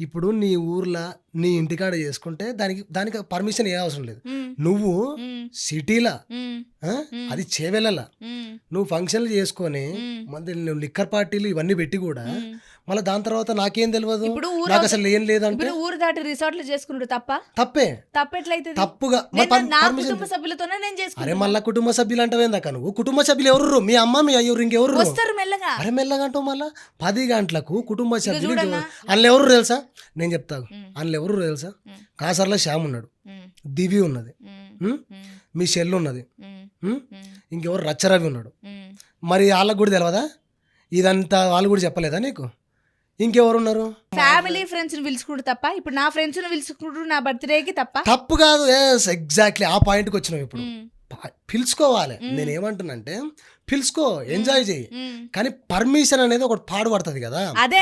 ఇప్పుడు నీ ఊర్లో నీ ఇంటికాడ చేసుకుంటే దానికి దానికి పర్మిషన్ ఏ అవసరం లేదు. నువ్వు సిటీలా? అది చేవెళ్ళలా నువ్వు ఫంక్షన్లు చేసుకొని నువ్వు లిక్కర్ పార్టీలు ఇవన్నీ పెట్టి కూడా. మళ్ళీ దాని తర్వాత నాకేం తెలియదు ఇప్పుడు ఊరు నాకు అసలు ఏం లేదంటే ఇప్పుడు ఊరు దాటి రిసార్ట్లు చేసుకున్నాడు తప్ప? తప్పే. తప్పెట్లయితే తప్పుగా. మరి నా కుటుంబ సభ్యులతోనే నేను అరే చేసుకున్నాను మళ్ళా కుటుంబ సభ్యులు అంటే ఏందాక నువ్వు? కుటుంబ సభ్యులు ఎవరు మీ అమ్మ మీ అయ్యూరు ఇంకెవరు వస్తారు మెల్లగా. అరే మెల్లగంటావు మళ్ళా? పది గంటలకు కుటుంబ సభ్యులు చూడన్నా. అందులో ఎవరు తెలుసా? నేను చెప్తాను ఉమ్. అందులో ఎవరు తెలుసా? ఉమ్. కాసర్లో శ్యామ్ ఉన్నాడు. ఉమ్, దివి ఉన్నది. ఉమ్, ఉమ్? ఉమ్, మీ చెల్లు ఉన్నది. ఉమ్, ఉమ్? ఉమ్, ఇంకెవరు? రచ్చరవి ఉన్నాడు. ఉమ్. మరి వాళ్ళకు కూడా తెలియదా ఇదంతా వాళ్ళు కూడా చెప్పలేదా నీకు? ఇంకెవరు ఉన్నారు ఫ్యామిలీ ఫ్రెండ్స్ని పిలుచుకుంటూ తప్ప ఇప్పుడు నా ఫ్రెండ్స్ని పిలుచుకుంటూ నా బర్త్డేకి తప్ప. తప్పు కాదు ఎగ్జాక్ట్లీ ఆ పాయింట్కి వచ్చినావు ఇప్పుడు. ఉమ్, ప- పిలుచుకోవాలి. నేను ఏమంటున్నానంటే పిలుచుకో ఎంజాయ్ చేయి. కానీ పర్మిషన్ అనేది ఒకటి పాడు పడుతుంది కదా. అదే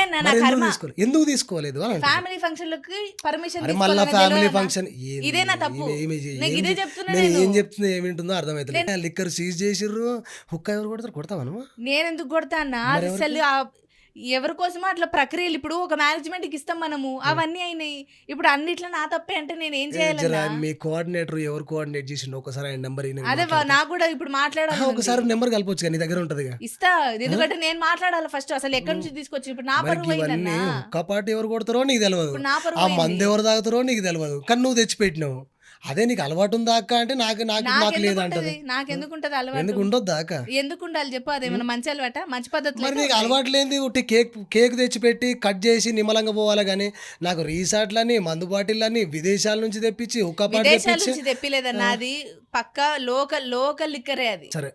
ఎందుకు తీసుకోలేదు ఎందుకు. ఫ్యామిలీ ఫంక్షన్ లకి పర్మిషన్ మళ్ళా ఫ్యామిలీ ఫంక్షన్ నేను. ఏం చెప్తున్నా ఏమింటుందో అర్థమవుతుంది లిక్కర్ సీజ్ చేసిర్రు హుక్క ఎవరు కొడతారు? కొడతావా నేను ఎందుకు కొడతా? అసలు ఎవరి కోసమో అట్లా ప్రక్రియలు. ఇప్పుడు ఒక మేనేజ్మెంట్కి ఇస్తాం మనము. అవన్నీ అయినాయి. ఇప్పుడు అన్నిట్లో నా తప్పే అంటే నేను ఏం చేయాలన్నా? మీ కోఆర్డినేటర్ ఎవరు కోఆర్డినేట్ చేసిండు? ఒకసారి ఆయన నెంబర్ అదే నాకు కూడా ఇప్పుడు మాట్లాడాలి ఒకసారి నెంబర్ కలపొచ్చు కదా నీ దగ్గర ఉంటదిగా. ఇస్తా. ఎందుకంటే నేను మాట్లాడాలి ఫస్ట్ అసలు ఎక్కడి నుంచి తీసుకొచ్చి ఇప్పుడు నా పరువు ఒక్క ఎవరు కొడతారో నీకు తెలియదు ఆ. మందు ఎవరు తాగుతారో నీకు తెలియదు కానీ నువ్వు తెచ్చిపెట్టినావు. అదే నీకు అలవాటు ఉందా అక్క అంటే నాకు నాకు నాకు లేదంటది. ఉంటది? నాకెందుకు అలవాటు? ఎందుకు ఉండొద్దా అక్క? ఎందుకు ఉండాలి చెప్పు అదేమన్నా మంచి అలవాట? మంచి పద్ధతి మరి నీకు అలవాటు లేనిది ఉట్టి కేక్ కేక్ తెచ్చిపెట్టి కట్ చేసి నిమ్మలంగా పోవాలి కానీ నాకు రీసార్ట్లని మందు బాటిళ్ళని విదేశాల నుంచి తెప్పించి హుక్కా విదేశాల తెప్పించి నుంచి తెప్పిలేదన్న అది పక్క లోకల్ లోకల్ లిక్కరే అది. సరే.